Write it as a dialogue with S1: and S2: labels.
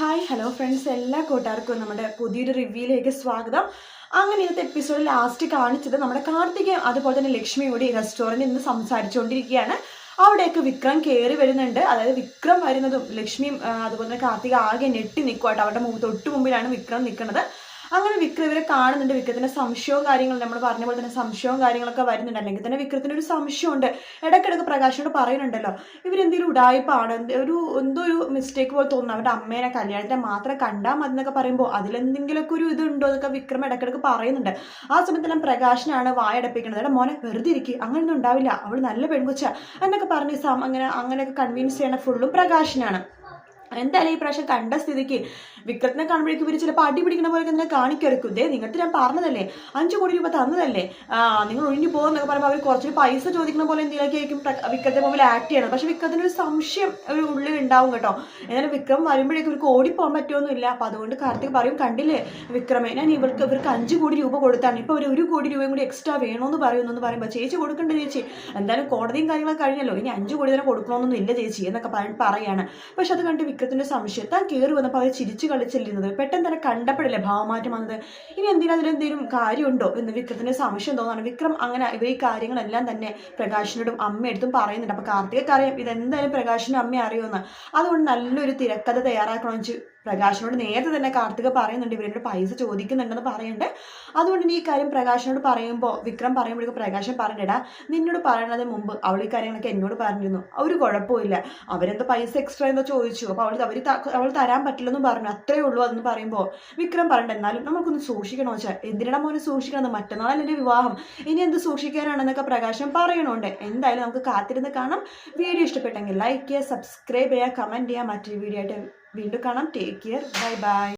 S1: Hi hello friends എല്ലാ കൂട്ടുകാർക്കും നമ്മുടെ പുതിയൊരു റിവ്യൂയിലേക്ക് സ്വാഗതം. അങ്ങനെ ഇന്നത്തെ എപ്പിസോഡിൽ ലാസ്റ്റ് കാണിച്ചത് നമ്മുടെ കാർത്തികയും അതുപോലെ തന്നെ ലക്ഷ്മിയും കൂടി റെസ്റ്റോറന്റിൽ നിന്ന് സംസാരിച്ചുകൊണ്ടിരിക്കുകയാണ്. അവിടെയൊക്കെ വിക്രം കയറി വരുന്നുണ്ട്. അതായത് വിക്രം വരുന്നതും ലക്ഷ്മിയും അതുപോലെ തന്നെ കാർത്തിക ആകെ ഞെട്ടി നിൽക്കുമായിട്ട് അവരുടെ തൊട്ട് മുമ്പിലാണ് വിക്രം നിൽക്കുന്നത്. അങ്ങനെ വിക്രം ഇവരെ കാണുന്നുണ്ട്. വിക്രത്തിന്റെ സംശയവും കാര്യങ്ങളും നമ്മൾ പറഞ്ഞ പോലെ തന്നെ സംശയവും കാര്യങ്ങളൊക്കെ വരുന്നുണ്ട്. അല്ലെങ്കിൽ തന്നെ വിക്രത്തിന് ഒരു സംശയമുണ്ട്. ഇടയ്ക്കിടയ്ക്ക് പ്രകാശനോട് പറയുന്നുണ്ടല്ലോ. ഇവരെന്തെങ്കിലും ഉടായ്പാണ് ഒരു എന്തോ ഒരു മിസ്റ്റേക്ക് പോലെ തോന്നുന്നു. അവരുടെ അമ്മേനെ കല്യാണത്തെ മാത്രം കണ്ടാൽ മതി എന്നൊക്കെ പറയുമ്പോൾ അതിലെന്തെങ്കിലുമൊക്കെ ഒരു ഇതുണ്ടോ എന്നൊക്കെ വിക്രം ഇടയ്ക്കിടയ്ക്ക് പറയുന്നുണ്ട്. ആ സമയത്തെല്ലാം പ്രകാശനാണ് വായടപ്പിക്കുന്നത് എടാ മോനെ വെറുതെ ഇരിക്കുക അങ്ങനെയൊന്നും ഉണ്ടാവില്ല. അവൾ നല്ല പെൺകുച്ച. എന്നൊക്കെ പറഞ്ഞ് സം അങ്ങനെ അങ്ങനെയൊക്കെ കൺവിൻസ് ചെയ്യണ ഫുള്ളും പ്രകാശനാണ്. എന്തായാലും ഈ പ്രാവശ്യം കണ്ട സ്ഥിതിക്ക് വിക്രത്തിനെ കാണുമ്പോഴേക്കും ഇവർ ചിലപ്പോൾ അടി പിടിക്കുന്ന പോലെ തന്നെ കാണിക്കെടുക്കും ദേ നിങ്ങൾക്ക് ഞാൻ പറഞ്ഞതല്ലേ? അഞ്ച് കോടി രൂപ തന്നതല്ലേ? നിങ്ങൾ ഒഴിഞ്ഞു പോകുന്നൊക്കെ പറയുമ്പോൾ അവർ കുറച്ച് പൈസ ചോദിക്കുന്ന പോലെ എന്തെങ്കിലുമൊക്കെ ആയിരിക്കും വിക്രത്തെ മുമ്പിൽ ആക്ട് ചെയ്യണം പക്ഷെ വിക്രത്തിന് ഒരു സംശയം ഒരു ഉള്ളിൽ ഉണ്ടാവും കേട്ടോ. എന്നാലും വിക്രം വരുമ്പോഴേക്കും ഇവർക്ക് ഓടിപ്പോകാൻ പറ്റുമൊന്നുമില്ല അപ്പം അതുകൊണ്ട് കാർത്തിക് പറയും കണ്ടില്ലേ വിക്രമേ ഞാൻ ഇവർക്ക് ഇവർക്ക് അഞ്ച് കോടി രൂപ കൊടുത്താണ്. ഇപ്പോൾ ഒരു ഒരു കോടി രൂപയും കൂടി എക്സ്ട്രാ വേണമെന്ന് പറയുന്നു എന്ന് പറയുമ്പോൾ ചേച്ചി കൊടുക്കണ്ട ചേച്ചി. എന്തായാലും കോടതിയും കാര്യങ്ങളൊക്കെ കഴിഞ്ഞല്ലോ. ഇനി അഞ്ച് കോടി തന്നെ കൊടുക്കണമെന്നൊന്നും ഇല്ല ചേച്ചി എന്നൊക്കെ പറ- പറയാണ്. പക്ഷെ അത് കണ്ട് വിക്രത്തിന്റെ സംശയം താൻ കയറി വന്നപ്പോൾ അവർ ചിരിച്ചു കളിച്ചിരുന്നത് പെട്ടെന്ന് തന്നെ കണ്ടപ്പെടില്ലേ ഭാവമാറ്റം വന്നത്? ഇനി എന്തിനാ അതിലെന്തെങ്കിലും കാര്യമുണ്ടോ എന്ന് വിക്രത്തിന്റെ സംശയം തോന്നാണ് വിക്രം അങ്ങനെ ഇവ ഈ കാര്യങ്ങളെല്ലാം തന്നെ പ്രകാശിനോടും അമ്മയെടുത്തും പറയുന്നുണ്ട്. അപ്പൊ കാർത്തികക്ക് അറിയാം ഇതെന്തായാലും പ്രകാശിനും അമ്മ അറിയുമെന്ന്. അതുകൊണ്ട് നല്ലൊരു തിരക്കഥ തയ്യാറാക്കണമെന്ന് പ്രകാശിനോട് നേരത്തെ തന്നെ കാർത്തിക പറയുന്നുണ്ട് ഇവരുടെ പൈസ ചോദിക്കുന്നുണ്ടെന്ന് പറയുന്നുണ്ട് അതുകൊണ്ട് ഇനി ഈ കാര്യം പ്രകാശിനോട് പറയുമ്പോൾ വിക്രം പറയുമ്പോഴേക്കും പ്രകാശൻ പറഞ്ഞിടാ നിന്നോട് പറയണതിന് മുമ്പ് അവൾ ഈ കാര്യങ്ങളൊക്കെ എന്നോട് പറഞ്ഞിരുന്നു. ഒരു കുഴപ്പമില്ല അവരെന്തോ പൈസ എക്സ്ട്രാ എന്തോ ചോദിച്ചു. അപ്പോൾ അവൾ അവർ അവൾ തരാൻ പറ്റില്ലെന്നും പറഞ്ഞു. അത്രേ ഉള്ളൂ അതെന്ന് പറയുമ്പോൾ വിക്രം പറഞ്ഞിട്ട് എന്നാലും നമുക്കൊന്ന് സൂക്ഷിക്കണോ വെച്ചാൽ എന്തിനാണ് മോനെ സൂക്ഷിക്കണമെന്ന് മറ്റന്നാളല്ലേ എന്റെ വിവാഹം. ഇനി എന്ത് സൂക്ഷിക്കാനാണെന്നൊക്കെ പ്രകാശൻ പറയണുണ്ട്. എന്തായാലും നമുക്ക് കാത്തിരുന്ന് കാണാം. വീഡിയോ ഇഷ്ടപ്പെട്ടെങ്കിൽ ലൈക്ക് ചെയ്യുക സബ്സ്ക്രൈബ് ചെയ്യുക കമന്റ് ചെയ്യുക. മറ്റൊരു വീഡിയോ ആയിട്ട് വീണ്ടും കാണാം. Take care bye bye